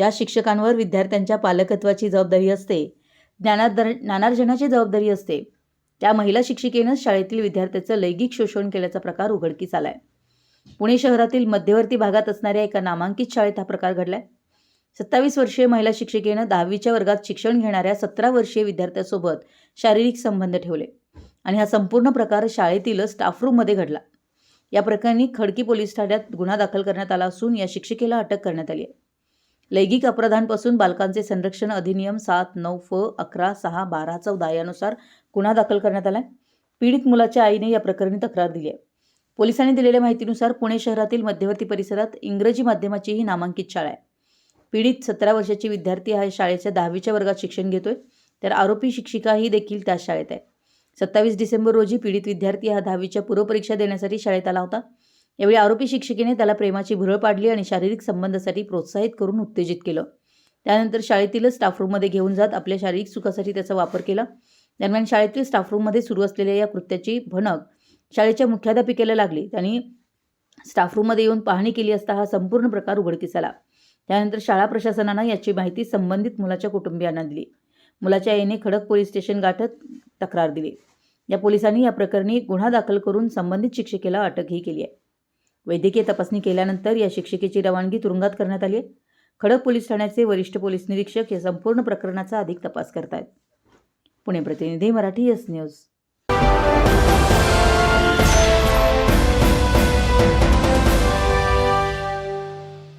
ज्या शिक्षकांवर विद्यार्थ्यांच्या पालकत्वाची जबाबदारी असते ज्ञानादर ज्ञानार्जनाची जबाबदारी असते त्या महिला शिक्षिकेनंच शाळेतील विद्यार्थ्याचं लैंगिक शोषण केल्याचा प्रकार उघडकीस आलाय. पुणे शहरातील मध्यवर्ती भागात असणाऱ्या एका नामांकित शाळेत हा प्रकार घडलाय. सत्तावीस वर्षीय महिला शिक्षिकेनं दहावीच्या वर्गात शिक्षण घेणाऱ्या सतरा वर्षीय विद्यार्थ्यासोबत शारीरिक संबंध ठेवले आणि हा संपूर्ण प्रकार शाळेतील स्टाफरूममध्ये घडला. या प्रकरणी खडकी पोलीस ठाण्यात गुन्हा दाखल करण्यात आला असून या शिक्षिकेला अटक करण्यात आली आहे. लैंगिक अपराधांपासून बालकांचे संरक्षण अधिनियम सात नऊ फ अकरा सहा बारा चौदा यानुसार गुन्हा दाखल करण्यात आलाय. पीडित मुलाच्या आईने या प्रकरणी तक्रार दिली आहे. पोलिसांनी दिलेल्या माहितीनुसार पुणे शहरातील मध्यवर्ती परिसरात इंग्रजी माध्यमाची ही नामांकित शाळा आहे. पीडित सतरा वर्षाची विद्यार्थी हा शाळेच्या दहावीच्या वर्गात शिक्षण घेतोय. तर आरोपी शिक्षिका ही देखील त्याच शाळेत आहे. सत्तावीस डिसेंबर रोजी पीडित विद्यार्थी हा दहावीच्या पूर्वपरीक्षा देण्यासाठी शाळेत आला होता. यावेळी आरोपी शिक्षिकेने त्याला प्रेमाची भुरळ पाडली आणि शारीरिक संबंधासाठी प्रोत्साहित करून उत्तेजित केलं. त्यानंतर शाळेतीलच स्टाफ रूममध्ये घेऊन जात आपल्या शारीरिक सुखासाठी त्याचा वापर केला. दरम्यान शाळेतील स्टाफ रूममध्ये सुरू असलेल्या या कृत्याची भणक शाळेच्या मुख्याध्यापिकेला लागली. त्यांनी स्टाफरूममध्ये येऊन पाहणी केली असता हा संपूर्ण प्रकार उघडकीस आला. त्यानंतर शाळा प्रशासनानं याची माहिती संबंधित मुलाच्या कुटुंबियांना दिली. मुलाच्या आईने खडक पोलीस स्टेशन गाठत तक्रार दिली. या पोलिसांनी या प्रकरणी गुन्हा दाखल करून संबंधित शिक्षिकेला अटकही केली आहे. वैद्यकीय तपासणी केल्यानंतर या शिक्षिकेची रवानगी तुरुंगात करण्यात आली आहे. खडक पोलीस ठाण्याचे वरिष्ठ पोलीस निरीक्षक या संपूर्ण प्रकरणाचा अधिक तपास करतायत. पुणे प्रतिनिधी मराठी एस न्यूज.